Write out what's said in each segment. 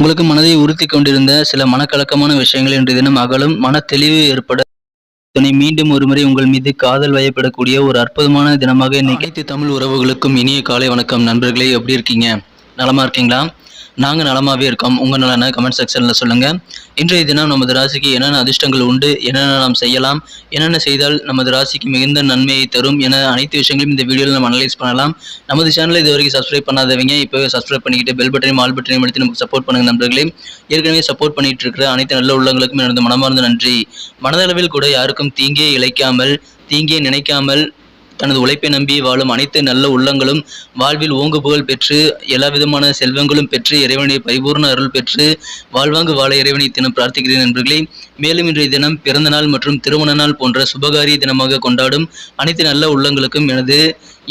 உங்களுக்கு மனதை உறுத்தி கொண்டிருந்த சில மனக்கலக்கமான விஷயங்கள் இன்று தினம் அகலும். மன தெளிவு ஏற்பட துணை மீண்டும் ஒருமுறை உங்கள் மீது காதல் வயப்படக்கூடிய ஒரு அற்புதமான தினமாக இன்னைக்கு தமிழ் உறவுகளுக்கும் இனிய காலை வணக்கம். நண்பர்களே எப்படி இருக்கீங்க? நலமா இருக்கீங்களா? நாங்கள் நலமாகவே இருக்கோம். உங்கள் நலனை கமெண்ட் செக்ஷனில் சொல்லுங்கள் இன்றைய தினம் நமது ராசிக்கு என்னென்ன அதிர்ஷ்டங்கள் உண்டு? என்னென்ன நாம் செய்யலாம்? என்னென்ன செய்தால் நமது ராசிக்கு மிகுந்த நன்மையை தரும்? என அனைத்து விஷயங்களையும் இந்த வீடியோவில் நம்ம அனலைஸ் பண்ணலாம். நமது சேனலை இது வரைக்கும் சப்ஸ்கிரைப் பண்ணாதவங்க இப்போவே சப்ஸ்கிரைப் பண்ணிக்கிட்டு பெல் பட்டனையும் ஆல் பட்டனையும் எடுத்து நமக்கு சப்போர்ட் பண்ணுங்க நண்பர்களே. ஏற்கனவே சப்போர்ட் பண்ணிட்டு இருக்கிற அனைத்து நல்ல உள்ளங்களுக்கும் எனது மனமார்ந்த நன்றி. மனதளவில் கூட யாருக்கும் தீங்கே இழைக்காமல் தீங்கே நினைக்காமல் தனது உழைப்பை நம்பி வாழும் அனைத்து நல்ல உள்ளங்களும் வாழ்வில் ஓங்கு புகழ் பெற்று எல்லா விதமான செல்வங்களும் பெற்று இறைவனை பரிபூர்ண அருள் பெற்று வாழ்வாங்கு வாழ இறைவனை தினம் பிரார்த்திக்கிறேன் நண்பர்களே. மேலும் இன்றைய தினம் பிறந்த நாள் மற்றும் திருமண நாள் போன்ற சுபகாரிய தினமாக கொண்டாடும் அனைத்து நல்ல உள்ளங்களுக்கும் எனது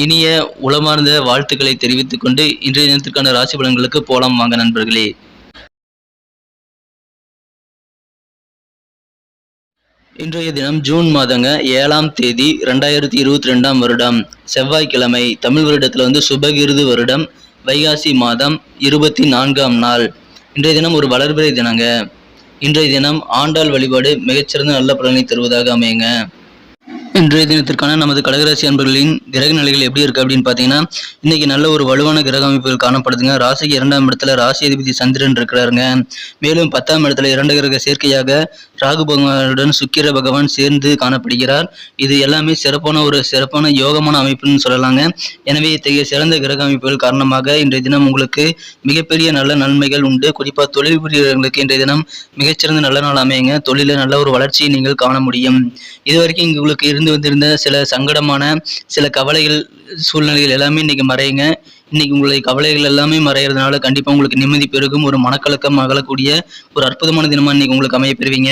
இனிய உளமார்ந்த வாழ்த்துக்களை தெரிவித்துக் கொண்டு இன்றைய தினத்திற்கான ராசி பலன்களுக்கு போலாம் வாங்க நண்பர்களே. இன்றைய தினம் ஜூன் மாதங்க ஏழாம் தேதி ரெண்டாயிரத்தி இருபத்தி ரெண்டாம் வருடம். செவ்வாய்க்கிழமை தமிழ் வருடத்தில் வந்து சுபகிருது வருடம் வைகாசி மாதம் இருபத்தி நான்காம் நாள். இன்றைய தினம் ஒரு வளர்பிறை தினங்க. இன்றைய தினம் ஆண்டாள் வழிபாடு மிகச்சிறந்த நல்ல பலனை தருவதாக அமையுங்க. இன்றைய தினத்திற்கான நமது கடகராசி அன்பர்களின் கிரக நிலைகள் எப்படி இருக்கு அப்படின்னு பார்த்தீங்கன்னா இன்னைக்கு நல்ல ஒரு வலுவான கிரக அமைப்புகள் காணப்படுதுங்க. ராசிக்கு இரண்டாம் இடத்துல ராசி அதிபதி சந்திரன் இருக்கிறாருங்க. மேலும் பத்தாம் இடத்துல இரண்டு கிரக சேர்க்கையாக ராகு பகவானுடன் சுக்கிர பகவான் சேர்ந்து காணப்படுகிறார். இது எல்லாமே சிறப்பான ஒரு சிறப்பான யோகமான அமைப்புன்னு சொல்லலாங்க. எனவே இத்தகைய சிறந்த கிரக அமைப்புகள் காரணமாக இன்றைய தினம் உங்களுக்கு மிகப்பெரிய நல்ல நன்மைகள் உண்டு. குறிப்பாக தொழில் புரியவர்களுக்கு இன்றைய தினம் மிகச்சிறந்த நல்ல நாள் அமையுங்க. தொழிலில் நல்ல ஒரு வளர்ச்சியை நீங்கள் காண முடியும். இதுவரைக்கும் இங்கு உங்களுக்கு இருந்து வந்திருந்த சில சங்கடமான சில கவலைகள் சூழ்நிலைகள் எல்லாமே இன்னைக்கு மறையுங்க. இன்னைக்கு உங்களுடைய கவலைகள் எல்லாமே மறையிறதுனால கண்டிப்பாக உங்களுக்கு நிம்மதி பெருகும். ஒரு மனக்கலக்கம் அகலக்கூடிய ஒரு அற்புதமான தினமாக இன்னைக்கு உங்களுக்கு அமைய பெறுவீங்க.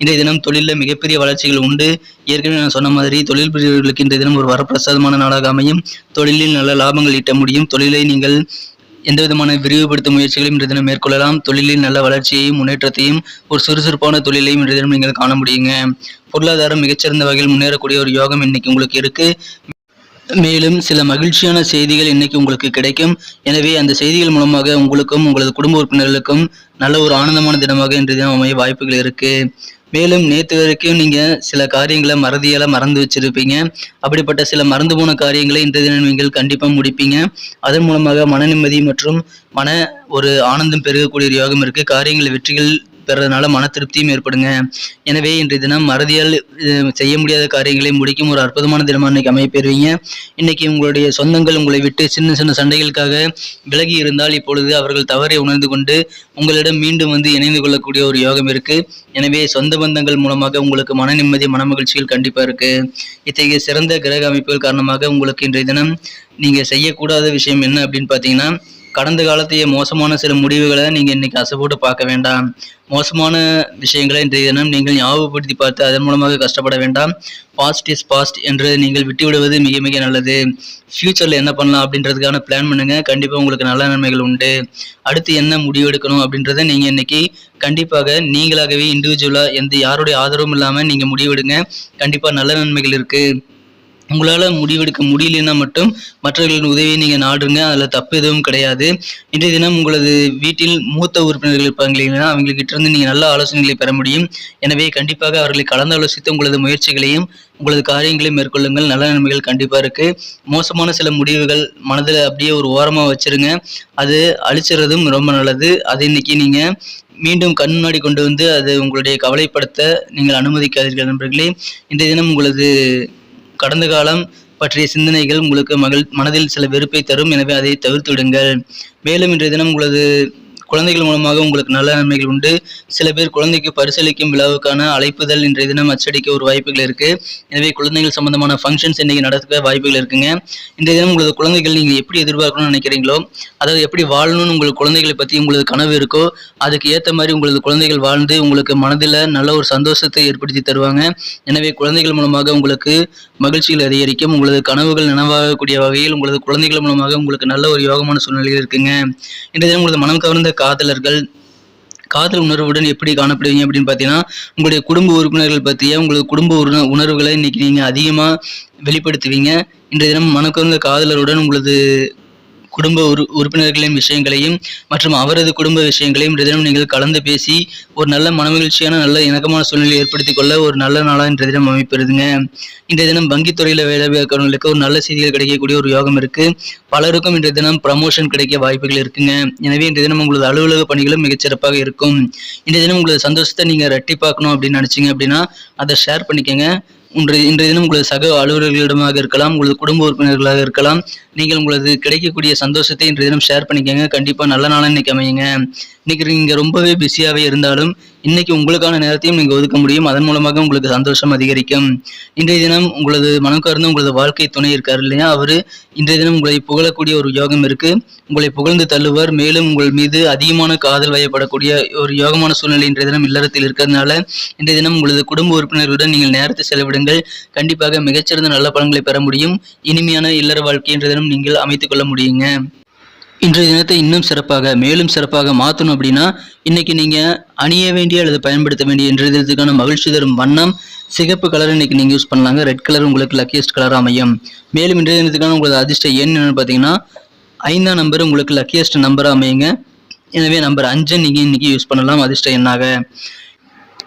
இன்றைய தினம் தொழிலில் மிகப்பெரிய வளர்ச்சிகள் உண்டு. ஏற்கனவே நான் சொன்ன மாதிரி தொழில் புரியவர்களுக்கு இன்றைய தினம் ஒரு வரப்பிரசாதமான நாளாக அமையும். தொழிலில் நல்ல லாபங்கள் ஈட்ட முடியும். தொழிலை நீங்கள் எந்த விதமான விரிவுபடுத்தும் முயற்சிகளையும் இன்றைய தினம் மேற்கொள்ளலாம். தொழிலில் நல்ல வளர்ச்சியையும் முன்னேற்றத்தையும் ஒரு சுறுசுறுப்பான தொழிலையும் இன்றைய தினம் நீங்கள் காண முடியுங்க. பொருளாதாரம் மிகச்சிறந்த வகையில் முன்னேறக்கூடிய ஒரு யோகம் இன்னைக்கு உங்களுக்கு இருக்கு. மேலும் சில மகிழ்ச்சியான செய்திகள் இன்னைக்கு உங்களுக்கு கிடைக்கும். எனவே அந்த செய்திகள் மூலமாக உங்களுக்கும் உங்களது குடும்ப உறுப்பினர்களுக்கும் நல்ல ஒரு ஆனந்தமான தினமாக இன்றைய தினம் அமைய வாய்ப்புகள் இருக்கு. மேலும் நேற்று வரைக்கும் நீங்க சில காரியங்களை மறதியால மறந்து வச்சிருப்பீங்க. அப்படிப்பட்ட சில மறந்து போன காரியங்களை இந்த தினம் நீங்கள் கண்டிப்பா முடிப்பீங்க. அதன் மூலமாக மன நிம்மதி மற்றும் மன ஒரு ஆனந்தம் பெருகக்கூடிய யோகம் இருக்கு. காரியங்கள் வெற்றிகள் பெறதுனால மன திருப்தியும் ஏற்படுங்க. எனவே இன்றைய தினம் மறதியால் செய்ய முடியாத காரியங்களை முடிக்கும் ஒரு அற்புதமான தினமாக இன்னைக்கு அமைப்பெறுவீங்க இன்னைக்கு உங்களுடைய சொந்தங்கள் உங்களை விட்டு சின்ன சின்ன சண்டைகளுக்காக விலகி இருந்தால் இப்பொழுது அவர்கள் தவறை உணர்ந்து கொண்டு உங்களிடம் மீண்டும் வந்து இணைந்து கொள்ளக்கூடிய ஒரு யோகம் இருக்கு. எனவே சொந்த பந்தங்கள் மூலமாக உங்களுக்கு மன நிம்மதி மன மகிழ்ச்சிகள் கண்டிப்பா இருக்கு. இத்தகைய சிறந்த கிரக அமைப்புகள் காரணமாக உங்களுக்கு இன்றைய தினம் நீங்க செய்யக்கூடாத விஷயம் என்ன அப்படின்னு பார்த்தீங்கன்னா கடந்த காலத்தைய மோசமான சில முடிவுகளை நீங்கள் இன்னைக்கு அசைப்போட்டு பார்க்க வேண்டாம். மோசமான விஷயங்களை இன்றைய தினம் நீங்கள் ஞாபகப்படுத்தி பார்த்து அதன் மூலமாக கஷ்டப்பட வேண்டாம். பாஸ்ட் இஸ் பாஸ்ட் என்று நீங்கள் விட்டுவிடுவது மிக மிக நல்லது. ஃப்யூச்சரில் என்ன பண்ணலாம் அப்படின்றதுக்கான பிளான் பண்ணுங்கள் கண்டிப்பாக உங்களுக்கு நல்ல நன்மைகள் உண்டு. அடுத்து என்ன முடிவு எடுக்கணும் அப்படின்றத நீங்கள் இன்னைக்கு கண்டிப்பாக நீங்களாகவே இண்டிவிஜுவலாக எந்த யாருடைய ஆதரவும் இல்லாமல் நீங்கள் முடிவெடுங்க கண்டிப்பாக நல்ல நன்மைகள் இருக்குது உங்களால் முடிவெடுக்க முடியலன்னா மட்டும் மற்றவர்களின் உதவியை நீங்கள் நாடுங்க. அதில் தப்பு எதுவும் கிடையாது. இன்றைய தினம் உங்களது வீட்டில் மூத்த உறுப்பினர்கள் இருப்பாங்க இல்லைங்களா? அவங்ககிட்ட இருந்து நீங்கள் நல்ல ஆலோசனைகளை பெற முடியும். எனவே கண்டிப்பாக அவர்களை கலந்து ஆலோசித்து உங்களது முயற்சிகளையும் உங்களது காரியங்களையும் மேற்கொள்ளுங்கள். நல்ல நன்மைகள் கண்டிப்பாக இருக்குது மோசமான சில முடிவுகள் மனதில் அப்படியே ஒரு ஓரமாக வச்சிருங்க. அது அழிச்சிடுறதும் ரொம்ப நல்லது. அது இன்றைக்கி நீங்கள் மீண்டும் கண் முன்னாடி கொண்டு வந்து அது உங்களுடைய கவலைப்படுத்த நீங்கள் அனுமதிக்காதீர்கள் நண்பர்களே. இன்றைய தினம் உங்களது கடந்த காலம் பற்றிய சிந்தனைகள் உங்களுக்கு மகிழ் மனதில் சில வெறுப்பை தரும். எனவே அதை தவிர்த்து விடுங்கள். மேலும் இன்றைய தினம் உங்களது குழந்தைகள் மூலமாக உங்களுக்கு நல்ல நன்மைகள் உண்டு. சில பேர் குழந்தைக்கு பரிசளிக்கும் விழாவுக்கான அழைப்புதல் இன்றைய தினம் அச்சடிக்க ஒரு வாய்ப்புகள் இருக்கு. எனவே குழந்தைகள் சம்பந்தமான ஃபங்க்ஷன்ஸ் இன்னைக்கு நடக்க வாய்ப்புகள் இருக்குங்க. இன்றைய தினம் உங்களது குழந்தைகள் நீங்க எப்படி எதிர்பார்க்கணும்னு நினைக்கிறீங்களோ அதாவது எப்படி வாழணும்னு உங்களுக்கு குழந்தைகளை பத்தி உங்களது கனவு இருக்கோ அதுக்கு ஏற்ற மாதிரி உங்களது குழந்தைகள் வாழ்ந்து உங்களுக்கு மனதில் நல்ல ஒரு சந்தோஷத்தை ஏற்படுத்தி தருவாங்க. எனவே குழந்தைகள் மூலமாக உங்களுக்கு மகிழ்ச்சிகள் அதிகரிக்கும். உங்களது கனவுகள் நனவாகக்கூடிய வகையில் உங்களது குழந்தைகள் மூலமாக உங்களுக்கு நல்ல ஒரு யோகமான சூழ்நிலையில் இருக்குங்க. இன்றைய தினம் உங்களது மனம் கவர்ந்த காதலர்கள் காதல் உணர்வுடன் எப்படி காணப்படுவீங்க அப்படின்னு பார்த்தீங்கன்னா உங்களுடைய குடும்ப உறுப்பினர்கள் பற்றிய உங்களது குடும்ப உண உணர்வுகளை இன்னைக்கு நீங்கள் அதிகமாக வெளிப்படுத்துவீங்க. இன்றைய தினம் மனக்கவர்ந்த காதலருடன் உங்களது குடும்ப உறு உறுப்பினர்களின் விஷயங்களையும் மற்றும் அவரது குடும்ப விஷயங்களையும் தினம் நீங்கள் கலந்து பேசி ஒரு நல்ல மனமகிழ்ச்சியான நல்ல இணக்கமான சூழ்நிலை ஏற்படுத்திக் கொள்ள ஒரு நல்ல நாளாக இன்றைய தினம் அமைப்பிருதுங்க இன்றைய தினம் வங்கித்துறையில் வேலை பார்க்கிறவங்களுக்கு ஒரு நல்ல செய்திகள் கிடைக்கக்கூடிய ஒரு யோகம் இருக்கு. பலருக்கும் இன்றைய தினம் ப்ரமோஷன் கிடைக்க வாய்ப்புகள் இருக்குங்க. எனவே இன்றைய தினம் உங்களது அலுவலக பணிகளும் மிகச்சிறப்பாக இருக்கும். இன்றைய தினம் உங்களது சந்தோஷத்தை நீங்க ரெட்டிப்பாக்கணும் அப்படின்னு நினச்சிங்க அப்படின்னா அதை ஷேர் பண்ணிக்கோங்க. இன்றைய இன்றைய தினம் உங்களது சக அலுவலர்களிடமாக இருக்கலாம் உங்களது குடும்ப உறுப்பினர்களாக இருக்கலாம். நீங்கள் உங்களது கிடைக்கக்கூடிய சந்தோஷத்தை இன்றைய தினம் ஷேர் பண்ணிக்கோங்க. கண்டிப்பா நல்ல நாளாக இன்னைக்கு அமையுங்க. இன்னைக்கு நீங்கள் ரொம்பவே பிஸியாவே இருந்தாலும் இன்னைக்கு உங்களுக்கான நேரத்தையும் நீங்கள் ஒதுக்க முடியும். அதன் மூலமாக உங்களுக்கு சந்தோஷம் அதிகரிக்கும். இன்றைய தினம் உங்களது மனம் கவர்ந்து உங்களது வாழ்க்கை துணை இருக்கார் இல்லையா? அவர் இன்றைய தினம் உங்களை புகழக்கூடிய ஒரு யோகம் இருக்கு. உங்களை புகழ்ந்து தள்ளுவார். மேலும் உங்கள் மீது அதிகமான காதல் வயப்படக்கூடிய ஒரு யோகமான சூழ்நிலை இன்றைய தினம் இல்லறத்தில் இருக்கிறதுனால இன்றைய தினம் உங்களது குடும்ப உறுப்பினர்களுடன் நீங்கள் நேரத்தை செலவிடுங்கள். கண்டிப்பாக மிகச்சிறந்த நல்ல பலன்களை பெற முடியும். இனிமையான இல்லற வாழ்க்கை இன்றைய தினம் நீங்கள் அமைத்துக் கொள்ள முடியுங்க. இன்றைய தினத்தை இன்னும் சிறப்பாக மேலும் சிறப்பாக மாற்றணும் அப்படின்னா இன்னைக்கு நீங்கள் அணிய வேண்டிய அல்லது பயன்படுத்த வேண்டிய இன்றைய தினத்துக்கான மகிழ்ச்சி தரும் வண்ணம் சிகப்பு கலர் இன்னைக்கு நீங்கள் யூஸ் பண்ணலாங்க. ரெட் கலர் உங்களுக்கு லக்கியஸ்ட் கலர் அமையும். மேலும் இன்றைய தினத்துக்கான உங்களது அதிர்ஷ்ட எண் என்னென்னு பார்த்தீங்கன்னா ஐந்தாம் நம்பர் உங்களுக்கு லக்கியஸ்ட் நம்பர் அமையுங்க. எனவே நம்பர் அஞ்சை நீங்கள் இன்னைக்கு யூஸ் பண்ணலாம். அதிர்ஷ்ட எண்ணாக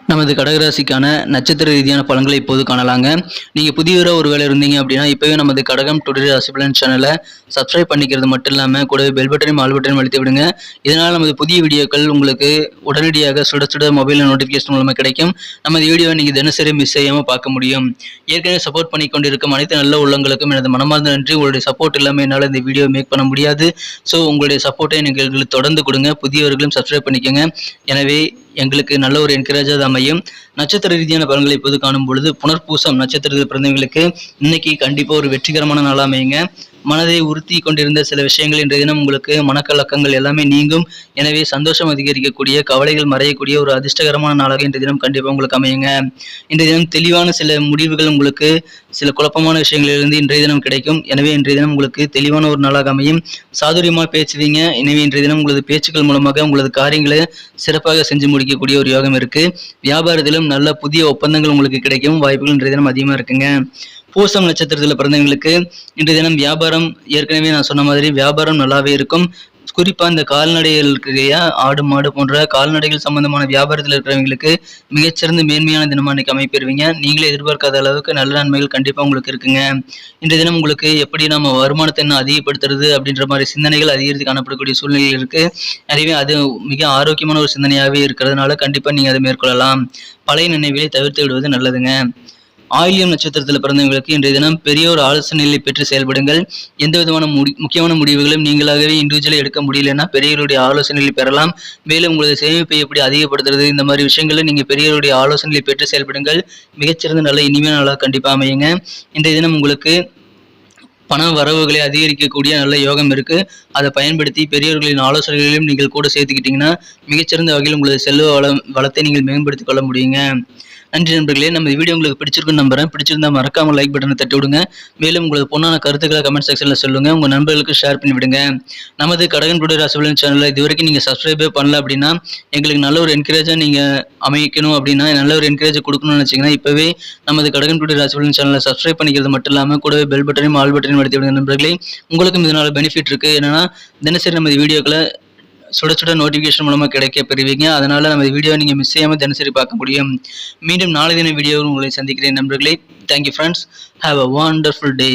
நமது கடகராசிக்கான நட்சத்திர ரீதியான பலன்களை இப்போது காணலாங்க. நீங்கள் புதியவராக ஒரு வேலை இருந்தீங்க அப்படின்னா இப்போவே நமது கடகம் டுடே ராசி பலன் சேனலை சப்ஸ்கிரைப் பண்ணிக்கிறது மட்டும் இல்லாமல் கூடவே பெல் பட்டனையும் ஆல் பட்டனையும் அழுத்தி விடுங்க. இதனால் நமது புதிய வீடியோக்கள் உங்களுக்கு உடனடியாக சுட சுட மொபைலில் நோட்டிஃபிகேஷன் மூலமாக கிடைக்கும். நமது வீடியோவை நீங்கள் தினசரி மிஸ் செய்யாமல் பார்க்க முடியும். ஏற்கனவே சப்போர்ட் பண்ணி கொண்டிருக்கும் அனைத்து நல்ல உள்ளங்களுக்கும் எனது மனமார்ந்த நன்றி. உங்களுடைய சப்போர்ட் இல்லாமல் என்னால் இந்த வீடியோ மேக் பண்ண முடியாது. ஸோ உங்களுடைய சப்போர்ட்டை நீங்கள் எங்களுக்கு தொடர்ந்து கொடுங்க. புதியவர்களும் சப்ஸ்கிரைப் பண்ணிக்கோங்க. எனவே எங்களுக்கு நல்ல ஒரு என்கரேஜாக அமையும். நட்சத்திர ரீதியான பலன்களை இப்போது காணும் பொழுது புனர்பூசம் நட்சத்திரத்தில் பிறந்தவங்களுக்கு இன்னைக்கு கண்டிப்பாக ஒரு வெற்றிகரமான நாளாக அமையுங்க. மனதை உறுத்தி கொண்டிருந்த சில விஷயங்கள் இன்றைய தினம் உங்களுக்கு மனக்கலக்கங்கள் எல்லாமே நீங்கும். எனவே சந்தோஷம் அதிகரிக்கக்கூடிய கவலைகள் மறையக்கூடிய ஒரு அதிர்ஷ்டகரமான நாளாக இன்றைய தினம் கண்டிப்பாக உங்களுக்கு அமையுங்க. இன்றைய தினம் தெளிவான சில முடிவுகள் உங்களுக்கு சில குழப்பமான விஷயங்களிலிருந்து இன்றைய தினம் கிடைக்கும். எனவே இன்றைய தினம் உங்களுக்கு தெளிவான ஒரு நாளாக அமையும். சாதுரியமாக பேசுவீங்க. எனவே இன்றைய தினம் உங்களது பேச்சுக்கள் மூலமாக உங்களது காரியங்களை சிறப்பாக செஞ்சு முடிக்கக்கூடிய ஒரு யோகம் இருக்கு. வியாபாரத்திலும் நல்ல புதிய ஒப்பந்தங்கள் உங்களுக்கு கிடைக்கும். வாய்ப்புகள் இன்றைய தினம் அதிகமாக இருக்குங்க. பூசம் நட்சத்திரத்தில் பிறந்தவங்களுக்கு இன்றைய தினம் வியாபாரம் ஏற்கனவே நான் சொன்ன மாதிரி வியாபாரம் நல்லாவே இருக்கும். குறிப்பாக இந்த கால்நடைகள் இல்லையா ஆடு மாடு போன்ற கால்நடைகள் சம்பந்தமான வியாபாரத்தில் இருக்கிறவங்களுக்கு மிகச்சிறந்த மேன்மையான தினமாக இன்றைக்கி அமைப்பெறுவீங்க. நீங்களே எதிர்பார்க்காத அளவுக்கு நல்ல நன்மைகள் கண்டிப்பாக உங்களுக்கு இருக்குங்க. இந்த தினம் உங்களுக்கு எப்படி நம்ம வருமானத்தை இன்னும் அதிகப்படுத்துறது அப்படின்ற மாதிரி சிந்தனைகள் அதிகரித்து காணப்படக்கூடிய சூழ்நிலை இருக்குது நிறையவே அது மிக ஆரோக்கியமான ஒரு சிந்தனையாகவே இருக்கிறதுனால கண்டிப்பாக நீங்கள் அதை மேற்கொள்ளலாம். பழைய நினைவுகளை தவிர்த்து விடுவது நல்லதுங்க. ஆயிலியம் நட்சத்திரத்தில் பிறந்தவங்களுக்கு இன்றைய தினம் பெரிய ஒரு ஆலோசனைகளை பெற்று செயல்படுங்கள். எந்த விதமான முடி முக்கியமான முடிவுகளும் நீங்களாகவே இண்டிவிஜுவலாக எடுக்க முடியலன்னா பெரியவருடைய ஆலோசனைகளை பெறலாம். மேலும் உங்களது சேமிப்பை எப்படி அதிகப்படுத்துறது இந்த மாதிரி விஷயங்களை நீங்கள் பெரியவருடைய ஆலோசனைகளை பெற்று செயல்படுங்கள். மிகச்சிறந்த நல்ல இனிமையான நாளாக கண்டிப்பாக அமையுங்க. இன்றைய தினம் உங்களுக்கு பண வரவுகளை அதிகரிக்கக்கூடிய நல்ல யோகம் இருக்கு. அதை பயன்படுத்தி பெரியவர்களின் ஆலோசனைகளையும் நீங்கள் கூட சேர்த்துக்கிட்டிங்கன்னா மிகச்சிறந்த வகையில் உங்களது செல்வ வளம் வளத்தை நீங்கள் மேம்படுத்திக் கொள்ள முடியுங்க. நன்றி நண்பர்களே. நம்ம வீடியோ உங்களுக்கு பிடிச்சிருக்குன்னு நம்புறேன். பிடிச்சிருந்தா மறக்காம லைக் பட்டனை தட்டி விடுங்க. மேலும் உங்களுக்கு பொண்ணான கருத்துக்களை கமெண்ட் செக்ஷனில் சொல்லுங்க. உங்க நண்பர்களுக்கு ஷேர் பண்ணி விடுங்க. நமது கடகன் புடி ராசிபலன் சேனல்ல இது வரைக்கும் நீங்க சப்ஸ்கிரைபே பண்ணல அப்படின்னா எங்களுக்கு நல்ல ஒரு என்கரேஜா நீங்க அமைக்கணும் அப்படின்னா நல்ல ஒரு என்கரேஜ் கொடுக்கணும்னு நினைச்சீங்கன்னா இப்பவே நமது கடகன் புடி ராசிபலன் சேனலை சப்ஸ்கிரைப் பண்ணிக்கிறது மட்டும் இல்லாம கூடவே பெல் பட்டனையும் ஆல் பட்டனையும் நடத்தி விடுங்க நண்பர்களே. உங்களுக்கும் இதனால பெனிஃபிட் இருக்கு. என்னன்னா தினசரி நமது வீடியோக்களை சுட சுட நோட்டிஃபிகேஷன் மூலமாக கிடைக்க பெறுவீங்க. அதனால் நம்ம வீடியோ நீங்கள் மிஸ் செய்யாமல் தினசரி பார்க்க முடியும் மீண்டும் நாளை தின வீடியோவில் உங்களை சந்திக்கிறேன் நண்பர்களே. Thank you friends have a wonderful day